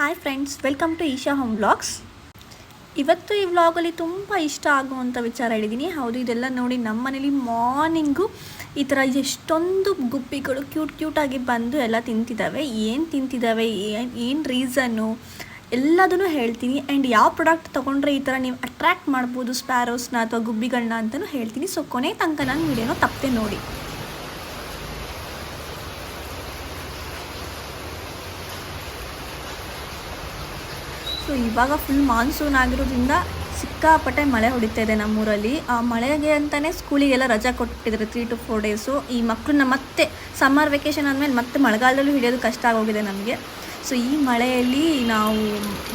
Hi friends welcome to Isha home vlogs ಇವತ್ತು ಈ ವ್ಲಾಗಲ್ಲಿ ತುಂಬ ಇಷ್ಟ ಆಗುವಂಥ ವಿಚಾರ ಹೇಳಿದ್ದೀನಿ ಹೌದು, ಇದೆಲ್ಲ ನೋಡಿ ನಮ್ಮ ಮನೇಲಿ ಮಾರ್ನಿಂಗು ಈ ಥರ ಎಷ್ಟೊಂದು ಗುಬ್ಬಿಗಳು ಕ್ಯೂಟ್ ಕ್ಯೂಟಾಗಿ ಬಂದು ಎಲ್ಲ ತಿಂತಿದ್ದಾವೆ ಏನು ತಿಂತಿದ್ದಾವೆ ಏನು ಏನು ರೀಸನ್ನು ಎಲ್ಲದನ್ನು ಹೇಳ್ತೀನಿ. ಆ್ಯಂಡ್ ಯಾವ ಪ್ರಾಡಕ್ಟ್ ತೊಗೊಂಡ್ರೆ ಈ ಥರ ನೀವು ಅಟ್ರ್ಯಾಕ್ಟ್ ಮಾಡ್ಬೋದು ಸ್ಪ್ಯಾರೋಸ್ನ ಅಥವಾ ಗುಬ್ಬಿಗಳನ್ನ ಅಂತಲೂ ಹೇಳ್ತೀನಿ. ಸೊ ಕೊನೆ ತನಕ ನಾನು ವಿಡಿಯೋನ ತಪ್ಪದೆ ನೋಡಿ. ಸೊ ಇವಾಗ ಫುಲ್ ಮಾನ್ಸೂನ್ ಆಗಿರೋದ್ರಿಂದ ಸಿಕ್ಕಾಪಟ್ಟೆ ಮಳೆ ಹೊಡಿತಾ ಇದೆ ನಮ್ಮೂರಲ್ಲಿ. ಆ ಮಳೆಗೆ ಅಂತಲೇ ಸ್ಕೂಲಿಗೆಲ್ಲ ರಜಾ ಕೊಟ್ಟಿದ್ದಾರೆ ತ್ರೀ ಟು ಫೋರ್ ಡೇಸು ಈ ಮಕ್ಕಳನ್ನ ಮತ್ತೆ ಸಮ್ಮರ್ ವೆಕೇಷನ್ ಆದಮೇಲೆ ಮತ್ತೆ ಮಳೆಗಾಲದಲ್ಲೂ ಹಿಡಿಯೋದು ಕಷ್ಟ ಆಗೋಗಿದೆ ನಮಗೆ. ಸೊ ಈ ಮಳೆಯಲ್ಲಿ ನಾವು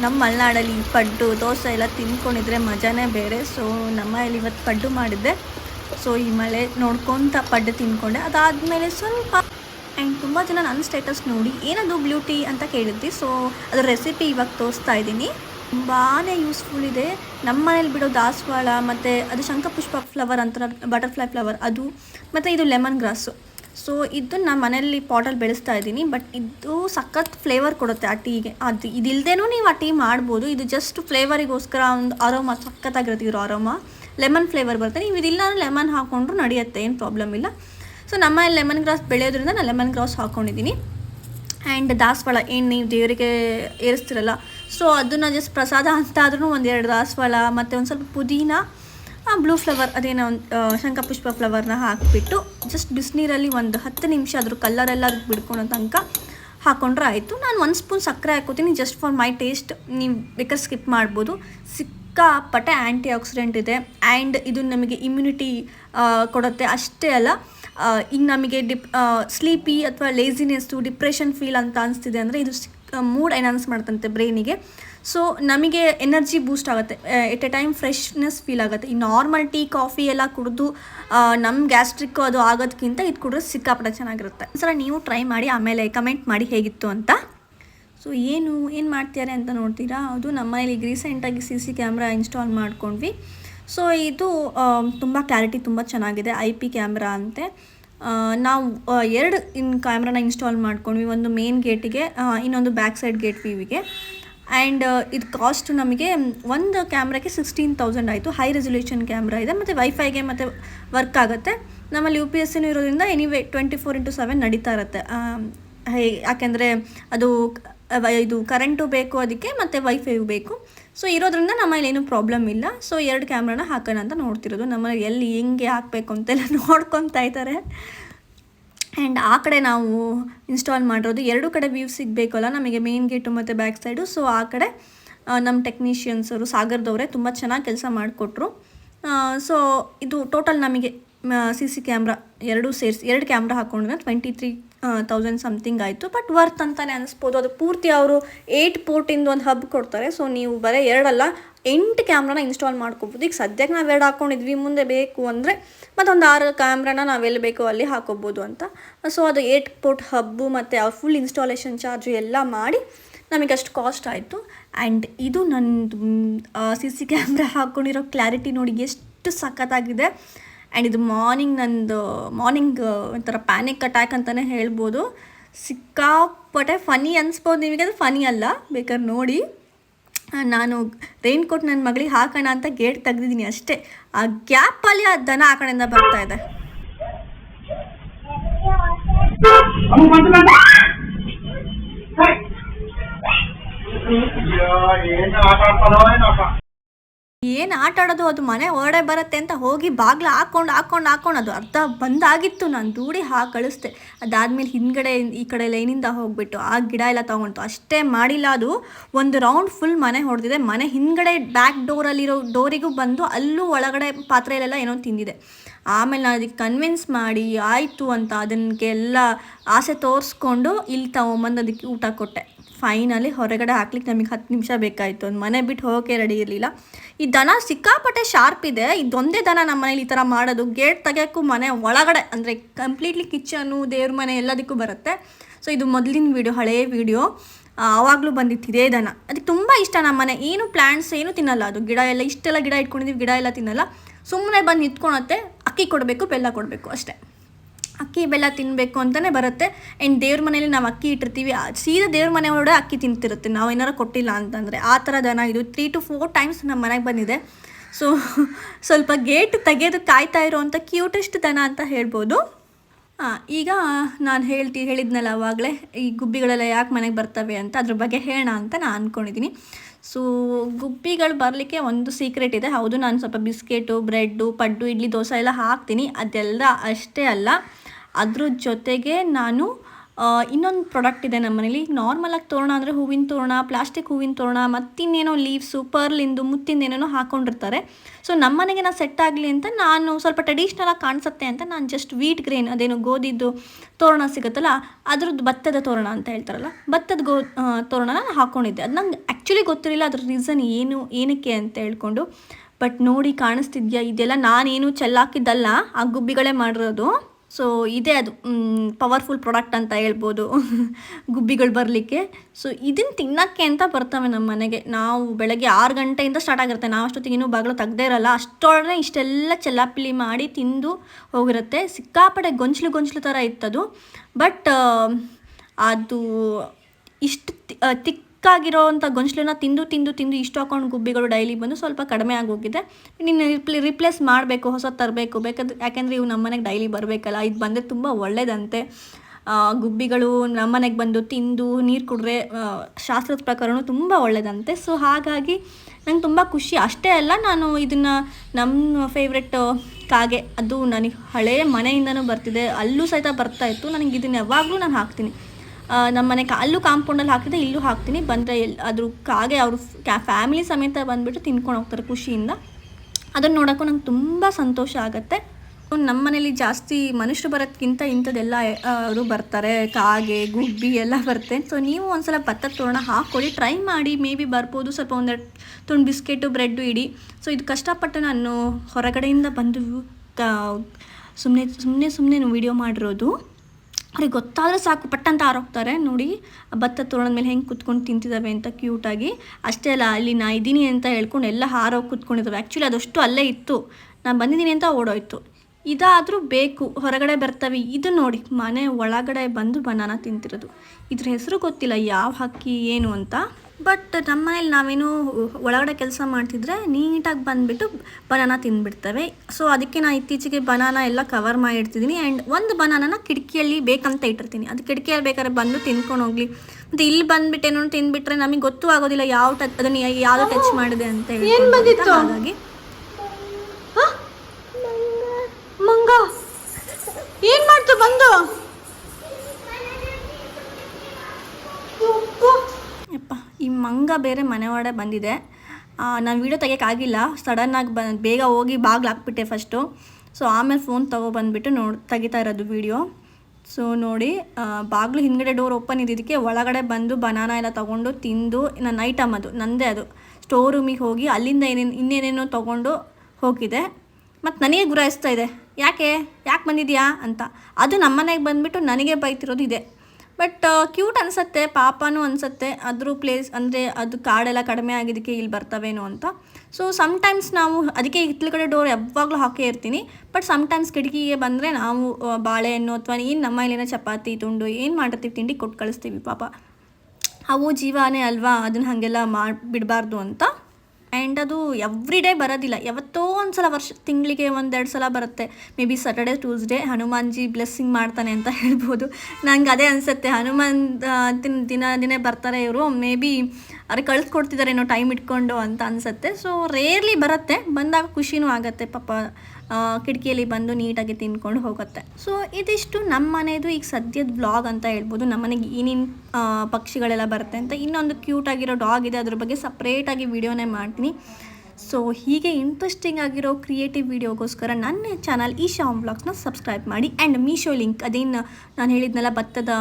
ನಮ್ಮ ಮಲೆನಾಡಲ್ಲಿ ಪಡ್ಡು, ದೋಸೆ ಎಲ್ಲ ತಿನ್ಕೊಂಡಿದ್ರೆ ಮಜಾನೇ ಬೇರೆ. ಸೊ ನಮ್ಮ ಇಲ್ಲಿ ಇವತ್ತು ಪಡ್ಡು ಮಾಡಿದ್ದೆ. ಸೊ ಈ ಮಳೆ ನೋಡ್ಕೊತ ಪಡ್ಡು ತಿನ್ಕೊಂಡೆ. ಅದಾದಮೇಲೆ ಸ್ವಲ್ಪ ಆ್ಯಂಡ್ ತುಂಬ ಜನ ನನ್ನ ಸ್ಟೇಟಸ್ ನೋಡಿ ಏನದು ಟೀ ಅಂತ ಕೇಳಿದ್ವಿ. ಸೊ ಅದರ ರೆಸಿಪಿ ಇವಾಗ ತೋರಿಸ್ತಾ ಇದ್ದೀನಿ. ತುಂಬಾ ಯೂಸ್ಫುಲ್ ಇದೆ. ನಮ್ಮ ಮನೇಲಿ ಬಿಡೋ ದಾಸವಾಳ ಮತ್ತು ಅದು ಶಂಖಪುಷ್ಪ ಫ್ಲವರ್ ಅಂತ ಬಟರ್ಫ್ಲೈ ಫ್ಲವರ್ ಅದು, ಮತ್ತು ಇದು ಲೆಮನ್ ಗ್ರಾಸು ಸೊ ಇದು ನಾನು ಮನೇಲಿ ಪಾಟಲ್ಲಿ ಬೆಳೆಸ್ತಾ ಇದ್ದೀನಿ. ಬಟ್ ಇದು ಸಖತ್ ಫ್ಲೇವರ್ ಕೊಡುತ್ತೆ ಆ ಟೀಗೆ ಅದು ಇದಿಲ್ಲದೇನೂ ನೀವು ಆ ಟೀ ಮಾಡ್ಬೋದು. ಇದು ಜಸ್ಟ್ ಫ್ಲೇವರಿಗೋಸ್ಕರ ಒಂದು ಅರೋಮ ಸಖತ್ತಾಗಿರುತ್ತೆ ಇರೋ ಅರೋಮ ಲೆಮನ್ ಫ್ಲೇವರ್ ಬರುತ್ತೆ. ನೀವು ಇದಿಲ್ಲ ಲೆಮನ್ ಹಾಕ್ಕೊಂಡ್ರು ನಡೆಯುತ್ತೆ. ಏನು ಪ್ರಾಬ್ಲಮ್ ಇಲ್ಲ. ಸೊ ನಮ್ಮ ಲೆಮನ್ ಗ್ರಾಸ್ ಬೆಳೆಯೋದ್ರಿಂದ ನಾನು ಲೆಮನ್ ಗ್ರಾಸ್ ಹಾಕ್ಕೊಂಡಿದ್ದೀನಿ ಆ್ಯಂಡ್ ದಾಸವಾಳ, ಏನು ನೀವು ದೇವರಿಗೆ ಏರಿಸ್ತಿರಲ್ಲ. ಸೊ ಅದನ್ನು ಜಸ್ಟ್ ಪ್ರಸಾದ ಅಂತ ಆದ್ರೂ ಎರಡು ದಾಸವಾಳ, ಮತ್ತು ಒಂದು ಸ್ವಲ್ಪ ಪುದೀನ ಬ್ಲೂ ಫ್ಲವರ್ ಅದೇನೋ ಒಂದು ಶಂಖಪುಷ್ಪ ಫ್ಲವರ್ನ ಹಾಕಿಬಿಟ್ಟು ಜಸ್ಟ್ ಬಿಸಿನೀರಲ್ಲಿ ಒಂದು ಹತ್ತು ನಿಮಿಷ ಅದ್ರ ಕಲ್ಲರೆಲ್ಲ ಅದಕ್ಕೆ ಬಿಡ್ಕೊಳೋ ತನಕ ಹಾಕ್ಕೊಂಡ್ರೆ ಆಯಿತು. ನಾನು ಒಂದು ಸ್ಪೂನ್ ಸಕ್ಕರೆ ಹಾಕೋತೀನಿ ಜಸ್ಟ್ ಫಾರ್ ಮೈ ಟೇಸ್ಟ್ ನೀವು ಬೇಕಾದ್ರೆ ಸ್ಕಿಪ್ ಮಾಡ್ಬೋದು. ಸಿಕ್ಕಾಪಟ್ಟೆ ಆ್ಯಂಟಿ ಆಕ್ಸಿಡೆಂಟ್ ಇದೆ. ಆ್ಯಂಡ್ ಇದು ನಮಗೆ ಇಮ್ಯುನಿಟಿ ಕೊಡುತ್ತೆ. ಅಷ್ಟೇ ಅಲ್ಲ ಈಗ ನಮಗೆ ಡಿಪ್ ಸ್ಲೀಪಿ ಅಥವಾ ಲೇಸಿನೆಸ್ಸು ಡಿಪ್ರೆಷನ್ ಫೀಲ್ ಅಂತ ಅನಿಸ್ತಿದೆ ಅಂದರೆ ಇದು ಮೂಡ್ ಎನ್ಹಾನ್ಸ್ ಮಾಡ್ತಂತೆ ಬ್ರೈನಿಗೆ ಸೊ ನಮಗೆ ಎನರ್ಜಿ ಬೂಸ್ಟ್ ಆಗುತ್ತೆ. At a time freshness feel ಆಗುತ್ತೆ. ಈ ನಾರ್ಮಲ್ ಟೀ ಕಾಫಿ ಎಲ್ಲ ಕುಡಿದು ನಮ್ಮ ಗ್ಯಾಸ್ಟ್ರಿಕ್ ಅದು ಆಗೋದಕ್ಕಿಂತ ಇದು ಕುಡಿದ್ರೆ ಸಿಕ್ಕಾಪಟ್ಟೆ ಚೆನ್ನಾಗಿರುತ್ತೆ. ಸರ ನೀವು ಟ್ರೈ ಮಾಡಿ, ಆಮೇಲೆ ಕಮೆಂಟ್ ಮಾಡಿ ಹೇಗಿತ್ತು ಅಂತ. ಸೊ ಏನು ಏನು ಮಾಡ್ತಿದ್ದಾರೆ ಅಂತ ನೋಡ್ತೀರಾ? ಅದು ನಮ್ಮ ಮನೇಲಿ ರೀಸೆಂಟಾಗಿ ಸಿ ಸಿ ಕ್ಯಾಮ್ರಾ ಇನ್ಸ್ಟಾಲ್ ಮಾಡ್ಕೊಂಡ್ವಿ. ಸೊ ಇದು ತುಂಬ ಕ್ಲಾರಿಟಿ ತುಂಬ ಚೆನ್ನಾಗಿದೆ. ಐ ಪಿ ಕ್ಯಾಮ್ರಾ ಅಂತೆ. ನಾವು ಎರಡು ಇನ್ ಕ್ಯಾಮ್ರಾನ ಇನ್ಸ್ಟಾಲ್ ಮಾಡ್ಕೊಂಡ್ವಿ. ಒಂದು ಮೇನ್ ಗೇಟಿಗೆ ಇನ್ನೊಂದು ಬ್ಯಾಕ್ ಸೈಡ್ ಗೇಟ್ ವಿವಿಗೆ ಆ್ಯಂಡ್ ಇದು ಕಾಸ್ಟ್ ನಮಗೆ ಒಂದು ಕ್ಯಾಮ್ರಾಗೆ ಸಿಕ್ಸ್ಟೀನ್ ತೌಸಂಡ್ ಆಯಿತು. ಹೈ ರೆಸೊಲ್ಯೂಷನ್ ಕ್ಯಾಮ್ರಾ ಇದೆ, ಮತ್ತು ವೈಫೈಗೆ ಮತ್ತು ವರ್ಕ್ ಆಗುತ್ತೆ. ನಮ್ಮಲ್ಲಿ ಯು ಪಿ ಎಸ್ ಸಿನೂ ಇರೋದ್ರಿಂದ anyway twenty four into seven ನಡೀತಾ ಇರುತ್ತೆ. ಹೇ, ಯಾಕೆಂದರೆ ಅದು ಇದು ಕರೆಂಟು ಬೇಕು ಅದಕ್ಕೆ ಮತ್ತು ವೈಫೈ ಬೇಕು. ಸೊ ಇರೋದ್ರಿಂದ ನಮ್ಮಲ್ಲಿ ಏನೂ ಪ್ರಾಬ್ಲಮ್ ಇಲ್ಲ. ಸೊ ಎರಡು ಕ್ಯಾಮ್ರಾನ ಹಾಕೋಣ ಅಂತ ನೋಡ್ತಿರೋದು. ನಮ್ಮಲ್ಲಿ ಎಲ್ಲಿ ಹೆಂಗೆ ಹಾಕಬೇಕು ಅಂತೆಲ್ಲ ನೋಡ್ಕೊತಾ ಇದ್ದಾರೆ. ಆ್ಯಂಡ್ ಆ ಕಡೆ ನಾವು ಇನ್ಸ್ಟಾಲ್ ಮಾಡಿರೋದು. ಎರಡು ಕಡೆ ವ್ಯೂ ಸಿಗಬೇಕಲ್ಲ, ನಮಗೆ ಮೇನ್ ಗೇಟು ಮತ್ತು ಬ್ಯಾಕ್ ಸೈಡು ಸೊ ಆ ಕಡೆ ನಮ್ಮ ಟೆಕ್ನಿಷಿಯನ್ಸರು ಸಾಗರದವರೇ ತುಂಬ ಚೆನ್ನಾಗಿ ಕೆಲಸ ಮಾಡಿಕೊಟ್ರು. ಸೊ ಇದು ಟೋಟಲ್ ನಮಗೆ ಸಿ ಸಿ ಕ್ಯಾಮ್ರಾ ಎರಡೂ ಸೇರಿಸಿ, ಎರಡು ಕ್ಯಾಮ್ರಾ ಹಾಕೊಂಡ್ರೆ ಟ್ವೆಂಟಿ ತ್ರೀ ತೌಸಂಡ್ ಸಮಥಿಂಗ್ ಆಯಿತು. ಬಟ್ ವರ್ತ್ ಅಂತಲೇ ಅನಿಸ್ಬೋದು. ಅದು ಪೂರ್ತಿ ಅವರು ಏಯ್ಟ್ ಪೋರ್ಟಿಂದು ಒಂದು ಹಬ್ ಕೊಡ್ತಾರೆ. ಸೊ ನೀವು ಬರೀ ಎರಡಲ್ಲ, ಎಂಟು ಕ್ಯಾಮ್ರಾನ ಇನ್ಸ್ಟಾಲ್ ಮಾಡ್ಕೋಬೋದು. ಈಗ ಸದ್ಯಕ್ಕೆ ನಾವು ಎರಡು ಹಾಕ್ಕೊಂಡಿದ್ವಿ ಮುಂದೆ ಬೇಕು ಅಂದರೆ ಮತ್ತೊಂದು ಆರು ಕ್ಯಾಮ್ರಾನ ನಾವೆಲ್ಲಿ ಬೇಕೋ ಅಲ್ಲಿ ಹಾಕೋಬೋದು ಅಂತ. ಸೊ ಅದು ಏಟ್ ಪೋರ್ಟ್ ಹಬ್ಬು ಮತ್ತು ಅವ್ರು ಫುಲ್ ಇನ್ಸ್ಟಾಲೇಷನ್ ಚಾರ್ಜು ಎಲ್ಲ ಮಾಡಿ ನಮಗೆ ಅಷ್ಟು ಕಾಸ್ಟ್ ಆಯಿತು. ಆ್ಯಂಡ್ ಇದು ನನ್ನ ಸಿ ಸಿ ಕ್ಯಾಮ್ರಾ ಹಾಕ್ಕೊಂಡಿರೋ ಕ್ಲಾರಿಟಿ ನೋಡಿ ಎಷ್ಟು ಸಖತ್ತಾಗಿದೆ. ಆ್ಯಂಡ್ ಇದು ಮಾರ್ನಿಂಗ್ ನಂದು ಮಾರ್ನಿಂಗ್ ಒಂಥರ ಪ್ಯಾನಿಕ್ ಅಟ್ಯಾಕ್ ಅಂತಲೇ ಹೇಳ್ಬೋದು. ಸಿಕ್ಕಾಪಟ್ಟೆ ಫನಿ ಅನ್ಸ್ಬೋದು ನಿಮಗೆ, ಅದು ಫನಿ ಅಲ್ಲ. ಬೇಕಾದ್ರೆ ನೋಡಿ. ನಾನು ರೈನ್ ಕೋಟ್ ನನ್ನ ಮಗಳಿಗೆ ಹಾಕೋಣ ಅಂತ ಗೇಟ್ ತೆಗ್ದಿದ್ದೀನಿ ಅಷ್ಟೇ. ಆ ಗ್ಯಾಪಲ್ಲಿ ಆ ದನ ಆ ಕಡೆಯಿಂದ ಬರ್ತಾ ಇದೆ. ಏನು ಆಟ ಆಡೋದು? ಅದು ಮನೆ ಹೊರಡೆ ಬರುತ್ತೆ ಅಂತ ಹೋಗಿ ಬಾಗ್ಲ ಹಾಕ್ಕೊಂಡು ಹಾಕ್ಕೊಂಡು ಹಾಕ್ಕೊಂಡು ಅದು ಅರ್ಧ ಬಂದಾಗಿತ್ತು. ನಾನು ದೂಡಿ ಹಾಕಿ ಕಳಿಸ್ದೆ. ಅದಾದಮೇಲೆ ಹಿಂದ್ಗಡೆ, ಈ ಕಡೆ ಲೈನಿಂದ ಹೋಗ್ಬಿಟ್ಟು ಆ ಗಿಡ ಎಲ್ಲ ತೊಗೊಂಡು ಅಷ್ಟೇ ಮಾಡಿಲ್ಲ ಅದು. ಒಂದು ರೌಂಡ್ ಫುಲ್ ಮನೆ ಹೊಡೆದಿದೆ. ಮನೆ ಹಿಂದ್ಗಡೆ ಬ್ಯಾಕ್ ಡೋರಲ್ಲಿರೋ ಡೋರಿಗೂ ಬಂದು ಅಲ್ಲೂ ಒಳಗಡೆ ಪಾತ್ರೆಯಲ್ಲೆಲ್ಲ ಏನೋ ತಿಂದಿದೆ. ಆಮೇಲೆ ನಾನು ಅದಕ್ಕೆ ಕನ್ವಿನ್ಸ್ ಮಾಡಿ ಆಯಿತು ಅಂತ ಅದನ್ನೆಲ್ಲ ಆಸೆ ತೋರಿಸ್ಕೊಂಡು ಇಲ್ಲಿ ತಗೊಂಬಂದು ಅದಕ್ಕೆ ಊಟ ಕೊಟ್ಟೆ. ಫೈನಲಿ ಹೊರಗಡೆ ಹಾಕ್ಲಿಕ್ಕೆ ನಮಗೆ ಹತ್ತು ನಿಮಿಷ ಬೇಕಾಯಿತು. ಒಂದು ಮನೆ ಬಿಟ್ಟು ಹೋಗೋಕೆ ರೆಡಿ ಇರಲಿಲ್ಲ. ಈ ದನ ಸಿಕ್ಕಾಪಟ್ಟೆ ಶಾರ್ಪ್ ಇದೆ. ಇದೊಂದೇ ದನ ನಮ್ಮ ಮನೇಲಿ ಈ ಥರ ಮಾಡೋದು. ಗೇಟ್ ತೆಗಿಯೋಕ್ಕೂ ಮನೆ ಒಳಗಡೆ, ಅಂದರೆ ಕಂಪ್ಲೀಟ್ಲಿ ಕಿಚನು ದೇವ್ರ ಮನೆ ಎಲ್ಲದಕ್ಕೂ ಬರುತ್ತೆ. ಸೊ ಇದು ಮೊದಲಿನ ವೀಡಿಯೋ ಹಳೆಯ ವೀಡಿಯೋ ಆವಾಗಲೂ ಬಂದಿತ್ತು ಇದೇ ದನ. ಅದಕ್ಕೆ ತುಂಬ ಇಷ್ಟ ನಮ್ಮ ಮನೆ. ಏನು ಪ್ಲ್ಯಾಂಟ್ಸ್ ಏನು ತಿನ್ನಲ್ಲ ಅದು. ಗಿಡ ಎಲ್ಲ, ಇಷ್ಟೆಲ್ಲ ಗಿಡ ಇಟ್ಕೊಂಡಿದ್ದೀವಿ, ಗಿಡ ಎಲ್ಲ ತಿನ್ನಲ್ಲ. ಸುಮ್ಮನೆ ಬಂದು ನಿಂತ್ಕೊಳತ್ತೆ. ಅಕ್ಕಿ ಕೊಡಬೇಕು, ಬೆಲ್ಲ ಕೊಡಬೇಕು, ಅಷ್ಟೇ. ಅಕ್ಕಿ ಬೆಲ್ಲ ತಿನ್ನಬೇಕು ಅಂತಲೇ ಬರುತ್ತೆ. ಆ್ಯಂಡ್ ದೇವ್ರ ಮನೇಲಿ ನಾವು ಅಕ್ಕಿ ಇಟ್ಟಿರ್ತೀವಿ. ಸೀದಾ ದೇವ್ರ ಮನೆ ಒಳಗಡೆ ಅಕ್ಕಿ ತಿಂತಿರುತ್ತೆ. ನಾವು ಏನಾರು ಕೊಟ್ಟಿಲ್ಲ ಅಂತಂದರೆ. ಆ ಥರ ದನ ಇದು ತ್ರೀ ಟು ಫೋರ್ ಟೈಮ್ಸ್ ನಮ್ಮ ಮನೆಗೆ ಬಂದಿದೆ. ಸೊ ಸ್ವಲ್ಪ ಗೇಟ್ ತೆಗೆದು ಕಾಯ್ತಾ ಇರೋವಂಥ ಕ್ಯೂಟೆಸ್ಟ್ ದನ ಅಂತ ಹೇಳ್ಬೋದು. ಈಗ ನಾನು ಹೇಳ್ತಿ, ಹೇಳಿದ್ನಲ್ಲ ಅವಾಗಲೇ ಈ ಗುಬ್ಬಿಗಳೆಲ್ಲ ಯಾಕೆ ಮನೆಗೆ ಬರ್ತವೆ ಅಂತ ಅದ್ರ ಬಗ್ಗೆ ಹೇಳೋಣ ಅಂತ ನಾನು ಅಂದ್ಕೊಂಡಿದ್ದೀನಿ ಸೊ ಗುಬ್ಬಿಗಳು ಬರಲಿಕ್ಕೆ ಒಂದು ಸೀಕ್ರೆಟ್ ಇದೆ. ಹೌದು, ನಾನು ಸ್ವಲ್ಪ ಬಿಸ್ಕೆಟು, ಬ್ರೆಡ್ಡು, ಪಡ್ಡು, ಇಡ್ಲಿ, ದೋಸೆ ಎಲ್ಲ ಹಾಕ್ತೀನಿ. ಅದೆಲ್ಲ ಅಷ್ಟೇ ಅಲ್ಲ. ಅದ್ರ ಜೊತೆಗೆ ನಾನು ಇನ್ನೊಂದು ಪ್ರಾಡಕ್ಟ್ ಇದೆ ನಮ್ಮ ಮನೇಲಿ. ನಾರ್ಮಲಾಗಿ ತೋರಣ ಅಂದರೆ ಹೂವಿನ ತೋರಣ ಪ್ಲಾಸ್ಟಿಕ್ ಹೂವಿನ ತೋರಣ, ಮತ್ತಿನ್ನೇನೋ ಲೀವ್ಸು ಪರ್ಲಿಂದು ಮುತ್ತಿಂದೇನೇನೋ ಹಾಕ್ಕೊಂಡಿರ್ತಾರೆ ಸೊ ನಮ್ಮ ಮನೆಗೆ ನಾನು ಸೆಟ್ ಆಗಲಿ ಅಂತ ನಾನು ಸ್ವಲ್ಪ ಟ್ರೆಡಿಷ್ನಲಾಗಿ ಕಾಣಿಸುತ್ತೆ ಅಂತ ನಾನು ಜಸ್ಟ್ ವೀಟ್ ಗ್ರೇನ್ ಅದೇನು ಗೋಧಿದ್ದು ತೋರಣ ಸಿಗುತ್ತಲ್ಲ, ಅದ್ರದ್ದು ಭತ್ತದ ತೋರಣ ಅಂತ ಹೇಳ್ತಾರಲ್ಲ, ಭತ್ತದ ಗೋ ತೋರಣ ನಾನು ಹಾಕ್ಕೊಂಡಿದ್ದೆ ಅದು ನಂಗೆ ಆ್ಯಕ್ಚುಲಿ ಗೊತ್ತಿರಲಿಲ್ಲ ಅದ್ರ ರೀಸನ್ ಏನು, ಏನಕ್ಕೆ ಅಂತ ಹೇಳ್ಕೊಂಡು. ಬಟ್ ನೋಡಿ ಕಾಣಿಸ್ತಿದ್ಯಾ ಇದೆಲ್ಲ ನಾನೇನು ಚೆಲ್ಲಾಕಿದ್ದಲ್ಲ, ಆ ಗುಬ್ಬಿಗಳೇ ಮಾಡಿರೋದು. ಸೊ ಇದೇ ಅದು. ಪವರ್ಫುಲ್ ಪ್ರಾಡಕ್ಟ್ ಅಂತ ಹೇಳ್ಬೋದು. ಗುಬ್ಬಿಗಳು ಬರಲಿಕ್ಕೆ. ಸೊ ಇದನ್ನು ತಿನ್ನೋಕ್ಕೆ ಅಂತ ಬರ್ತವೆ ನಮ್ಮ ಮನೆಗೆ. ನಾವು ಬೆಳಗ್ಗೆ ಆರು ಗಂಟೆಯಿಂದ ಸ್ಟಾರ್ಟ್ ಆಗಿರುತ್ತೆ. ನಾವು ಅಷ್ಟೊತ್ತಿಗೆ ಇನ್ನೂ ಬಾಗಿಲು ತೆಗ್ದೇ ಇರಲ್ಲ. ಅಷ್ಟೊಳಗೆ ಇಷ್ಟೆಲ್ಲ ಚೆಲ್ಲಾಪಿಲಿ ಮಾಡಿ ತಿಂದು ಹೋಗಿರುತ್ತೆ. ಸಿಕ್ಕಾಪಡೆ ಗೊಂಚಲು ಗೊಂಚಲು ಥರ ಇತ್ತದು. ಬಟ್ ಅದು ಇಷ್ಟು ತಿ- ಆ, ತಿಕ್ಕಾಗಿರೋವಂಥ ಗೊಂಚಲನ್ನ ತಿಂದು ತಿಂದು ತಿಂದು ಇಷ್ಟು ಹಾಕೊಂಡು ಗುಬ್ಬಿಗಳು ಡೈಲಿ ಬಂದು ಸ್ವಲ್ಪ ಕಡಿಮೆ ಆಗೋಗಿದೆ. ನೀನು ರಿಪ್ಲೇ ರಿಪ್ಲೇಸ್ ಮಾಡಬೇಕು ಹೊಸ ತರಬೇಕು. ಬೇಕಾದ್ರೆ ಯಾಕೆಂದರೆ ಇವು ನಮ್ಮನೆಗೆ ಡೈಲಿ ಬರಬೇಕಲ್ಲ ಇದು ಬಂದರೆ ತುಂಬ ಒಳ್ಳೆಯದಂತೆ ಗುಬ್ಬಿಗಳು ನಮ್ಮನೆಗೆ ಬಂದು ತಿಂದು ನೀರು ಕುಡಿದ್ರೆ ಶಾಸ್ತ್ರದ ಪ್ರಕಾರವೂ ತುಂಬ ಒಳ್ಳೆಯದಂತೆ ಸೊ ಹಾಗಾಗಿ ನಂಗೆ ತುಂಬ ಖುಷಿ. ಅಷ್ಟೇ ಅಲ್ಲ ನಾನು ಇದನ್ನು ನಮ್ಮ ಫೇವ್ರೆಟ್ ಕಾಗೆ ಅದು ನನಗೆ ಹಳೆಯ ಮನೆಯಿಂದನೂ ಬರ್ತಿದೆ. ಅಲ್ಲೂ ಸಹಿತ ಬರ್ತಾ ಇತ್ತು. ನನಗೆ ಇದನ್ನು ಯಾವಾಗಲೂ ನಾನು ಹಾಕ್ತೀನಿ. ನಮ್ಮ ಮನೆ ಅಲ್ಲೂ ಕಾಂಪೌಂಡಲ್ಲಿ ಹಾಕಿದ್ರೆ ಇಲ್ಲೂ ಹಾಕ್ತೀನಿ. ಬಂದರೆ ಎಲ್ಲಿ ಅದ್ರ ಕಾಗೆ ಅವರು ಫ್ಯಾಮಿಲಿ ಸಮೇತ ಬಂದುಬಿಟ್ಟು ತಿನ್ಕೊಂಡು ಹೋಗ್ತಾರೆ ಖುಷಿಯಿಂದ. ಅದನ್ನು ನೋಡೋಕ್ಕೂ ನಂಗೆ ತುಂಬ ಸಂತೋಷ ಆಗುತ್ತೆ. ನಮ್ಮ ಮನೇಲಿ ಜಾಸ್ತಿ ಮನುಷ್ಯರು ಬರೋದ್ಕಿಂತ ಇಂಥದ್ದೆಲ್ಲ ಅವರು ಬರ್ತಾರೆ. ಕಾಗೆ, ಗುಬ್ಬಿ ಎಲ್ಲ ಬರುತ್ತೆ. ಸೊ ನೀವು ಒಂದ್ಸಲ ಭತ್ತದ ತೋರಣ ಹಾಕ್ಕೊಳ್ಳಿ. ಟ್ರೈ ಮಾಡಿ. ಮೇ ಬಿ ಬರ್ಬೋದು. ಸ್ವಲ್ಪ ಒಂದೆರಡು ತುಂಡು ಬಿಸ್ಕೆಟು, ಬ್ರೆಡ್ಡು ಇಡಿ. ಸೊ ಇದು ಕಷ್ಟಪಟ್ಟು ನಾನು ಹೊರಗಡೆಯಿಂದ ಬಂದು ಸುಮ್ಮನೆ ಸುಮ್ಮನೆ ಸುಮ್ಮನೆ ವಿಡಿಯೋ ಮಾಡಿರೋದು. ಅವ್ರಿಗೆ ಗೊತ್ತಾದರೆ ಸಾಕು, ಪಟ್ಟಂತ ಆರೋಗ್ತಾರೆ. ನೋಡಿ ಭತ್ತ ತೋರಣದ ಮೇಲೆ ಹೆಂಗೆ ಕುತ್ಕೊಂಡು ತಿಂತಿದ್ದಾವೆ ಅಂತ ಕ್ಯೂಟಾಗಿ ಅಷ್ಟೇ ಅಲ್ಲ, ಅಲ್ಲಿ ನಾ ಇದ್ದೀನಿ ಅಂತ ಹೇಳ್ಕೊಂಡು ಎಲ್ಲ ಹಾರೋಗಿ ಕುತ್ಕೊಂಡಿದ್ದಾವೆ ಆ್ಯಕ್ಚುಲಿ ಅದಷ್ಟು ಅಲ್ಲೇ ಇತ್ತು. ನಾನು ಬಂದಿದ್ದೀನಿ ಅಂತ ಓಡೋಯ್ತು. ಇದಾದರೂ ಬೇಕು, ಹೊರಗಡೆ ಬರ್ತವೆ. ಇದು ನೋಡಿ, ಮನೆ ಒಳಗಡೆ ಬಂದು ಬನಾನ ತಿಂತಿರೋದು. ಇದ್ರ ಹೆಸರು ಗೊತ್ತಿಲ್ಲ, ಯಾವ ಹಕ್ಕಿ ಏನು ಅಂತ. ಬಟ್ ನಮ್ಮ ಮನೇಲಿ ನಾವೇನು ಒಳಗಡೆ ಕೆಲಸ ಮಾಡ್ತಿದ್ರೆ ನೀಟಾಗಿ ಬಂದುಬಿಟ್ಟು ಬನಾನ ತಿಂದ್ಬಿಡ್ತವೆ. ಸೊ ಅದಕ್ಕೆ ನಾನು ಇತ್ತೀಚೆಗೆ ಬನಾನ ಎಲ್ಲ ಕವರ್ ಮಾಡಿ ಇಡ್ತಿದ್ದೀನಿ ಆ್ಯಂಡ್ ಒಂದು ಬನಾನನ ಕಿಟಕಿಯಲ್ಲಿ ಬೇಕಂತ ಇಟ್ಟಿರ್ತೀನಿ. ಅದು ಕಿಟಕಿಯಲ್ಲಿ ಬೇಕಾದ್ರೆ ಬಂದು ತಿನ್ಕೊಂಡು ಹೋಗ್ಲಿ. ಮತ್ತು ಇಲ್ಲಿ ಬಂದುಬಿಟ್ಟು ಏನೋ ತಿಂದ್ಬಿಟ್ರೆ ನಮಗೆ ಗೊತ್ತೂ ಆಗೋದಿಲ್ಲ ಯಾವ ಟಚ್ ಅದನ್ನು ಯಾವುದು ಟಚ್ ಮಾಡಿದೆ ಅಂತ ಹೇಳಿ ಹಾಗಾಗಿ. ಮಂಗ. ಏನು ಮಾಡ್ತು ಬಂದು? ಮಂಗ ಬೇರೆ ಮನೆ ಒಳಗಡೆ ಬಂದಿದೆ. ನಾನು ವೀಡಿಯೋ ತೆಗಿಯೋಕ್ಕಾಗಿಲ್ಲ ಸಡನ್ನಾಗಿ ಬ, ಬೇಗ ಹೋಗಿ ಬಾಗಿಲು ಹಾಕ್ಬಿಟ್ಟೆ ಫಸ್ಟು ಸೊ ಆಮೇಲೆ ಫೋನ್ ತೊಗೊಬಂದ್ಬಿಟ್ಟು ನೋಡಿ, ತೆಗಿತಾ ಇರೋದು ವೀಡಿಯೋ ಸೊ ನೋಡಿ ಬಾಗಿಲು ಬಾಗ್ಲು ಹಿಂದ್ಗಡೆ ಡೋರ್ ಓಪನ್ ಇದ್ದಿದ್ದಕ್ಕೆ ಒಳಗಡೆ ಬಂದು ಬನಾನ ಎಲ್ಲ ತೊಗೊಂಡು ತಿಂದು ನನ್ನ ಐಟಮ್ ಅದು, ನಂದೇ ಅದು. ಸ್ಟೋರ್ ರೂಮಿಗೆ ಹೋಗಿ ಅಲ್ಲಿಂದ ಏನೇನು, ಇನ್ನೇನೇನೋ ತೊಗೊಂಡು ಹೋಗಿದೆ. ಮತ್ತು ನನಗೆ ಗುರಾಯಿಸ್ತಾ ಇದೆ. ಯಾಕೆ? ಯಾಕೆ ಬಂದಿದೆಯಾ? ಅಂತ. ಅದು ನಮ್ಮನೆಗೆ ಬಂದುಬಿಟ್ಟು ನನಗೆ ಬೈತಿರೋದು ಇದೆ. ಬಟ್ ಕ್ಯೂಟ್ ಅನಿಸುತ್ತೆ, ಪಾಪನೂ ಅನಿಸುತ್ತೆ ಅದ್ರ ಪ್ಲೇಸ್ ಅಂದರೆ ಅದು ಕಾಡೆಲ್ಲ ಕಡಿಮೆ ಆಗಿದ್ದಕ್ಕೆ ಇಲ್ಲಿ ಬರ್ತವೇನೋ ಅಂತ. ಸೊ ಸಮ್ಟೈಮ್ಸ್ ನಾವು, ಅದಕ್ಕೆ ಹಿತ್ತಲ ಕಡೆ ಡೋರ್ ಯಾವಾಗಲೂ ಹಾಕೇ ಇರ್ತೀನಿ. ಬಟ್ ಸಮ್ಟೈಮ್ಸ್ ಕಿಟಕಿಗೆ ಬಂದರೆ ನಾವು ಬಾಳೆಹಣ್ಣು ಅಥವಾ ಏನು ನಮ್ಮ ಇಲ್ಲಿನ ಚಪಾತಿ, ತುಂಡು ಏನು ಮಾಡಿರ್ತೀವಿ, ತಿಂಡಿ ಕೊಟ್ಟು ಕಳಿಸ್ತೀವಿ ಪಾಪ. ಅವು ಜೀವನೇ ಅಲ್ವಾ, ಅದನ್ನ ಹಾಗೆಲ್ಲ ಮಾಡಿ ಬಿಡಬಾರ್ದು ಅಂತ. ಆ್ಯಂಡ್ ಅದು ಎವ್ರಿ ಡೇ ಬರೋದಿಲ್ಲ. ಯಾವತ್ತೋ ಒಂದು ಸಲ ವರ್ಷ, ತಿಂಗಳಿಗೆ ಒಂದೆರಡು ಸಲ ಬರುತ್ತೆ. May be Saturday Tuesday Hanumanji blessing ಮಾಡ್ತಾನೆ ಅಂತ ಹೇಳ್ಬೋದು. ನಂಗೆ ಅದೇ ಅನಿಸುತ್ತೆ. ಹನುಮಾನ್ ದಿನ, ದಿನೇ ಬರ್ತಾರೆ ಇವರು. ಮೇ ಬಿ ಅವ್ರಿಗೆ ಕಳ್ಸ್ಕೊಡ್ತಿದ್ದಾರೇನೋ ಟೈಮ್ ಇಟ್ಕೊಂಡು ಅಂತ ಅನಿಸುತ್ತೆ. ಸೊ ರೇರ್ಲಿ ಬರುತ್ತೆ. ಬಂದಾಗ ಖುಷಿನೂ ಆಗುತ್ತೆ. ಪಾಪ ಕಿಟಕಿಯಲ್ಲಿ ಬಂದು ನೀಟಾಗಿ ತಿನ್ಕೊಂಡು ಹೋಗುತ್ತೆ. ಸೊ ಇದಿಷ್ಟು ನಮ್ಮ ಮನೆಯದು ಈಗ ಸದ್ಯದ ಬ್ಲಾಗ್ ಅಂತ ಹೇಳ್ಬೋದು. ನಮ್ಮ ಮನೆಗೆ ಏನೇನು ಪಕ್ಷಿಗಳೆಲ್ಲ ಬರುತ್ತೆ ಅಂತ. ಇನ್ನೊಂದು ಕ್ಯೂಟ್ ಆಗಿರೋ ಡಾಗ್ ಇದೆ. ಅದ್ರ ಬಗ್ಗೆ ಸಪ್ರೇಟಾಗಿ ವಿಡಿಯೋನೇ ಮಾಡ್ತೀನಿ. ಸೊ ಹೀಗೆ ಇಂಟ್ರೆಸ್ಟಿಂಗ್ ಆಗಿರೋ ಕ್ರಿಯೇಟಿವ್ ವಿಡಿಯೋಗೋಸ್ಕರ ನನ್ನ ಚಾನಲ್ ಈ ಶಾಮ್ ಬ್ಲಾಗ್ಸ್ನ ಸಬ್ಸ್ಕ್ರೈಬ್ ಮಾಡಿ. ಆ್ಯಂಡ್ ಮೀಶೋ ಲಿಂಕ್ ಅದೇನು ನಾನು ಹೇಳಿದ್ನಲ್ಲ, ಭತ್ತದ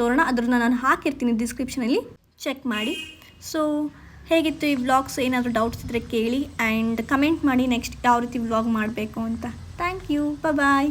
ತೋರಣ ಅದನ್ನ ನಾನು ಹಾಕಿರ್ತೀನಿ ಡಿಸ್ಕ್ರಿಪ್ಷನಲ್ಲಿ ಚೆಕ್ ಮಾಡಿ. ಸೊ ಹೇಗಿತ್ತು ಈ ವ್ಲಾಗ್ಸ್ ಏನಾದರೂ ಡೌಟ್ಸ್ ಇದ್ದರೆ ಕೇಳಿ ಆ್ಯಂಡ್ ಕಮೆಂಟ್ ಮಾಡಿ ನೆಕ್ಸ್ಟ್ ಯಾವ ರೀತಿ ವ್ಲಾಗ್ ಮಾಡಬೇಕು ಅಂತ. Thank you bye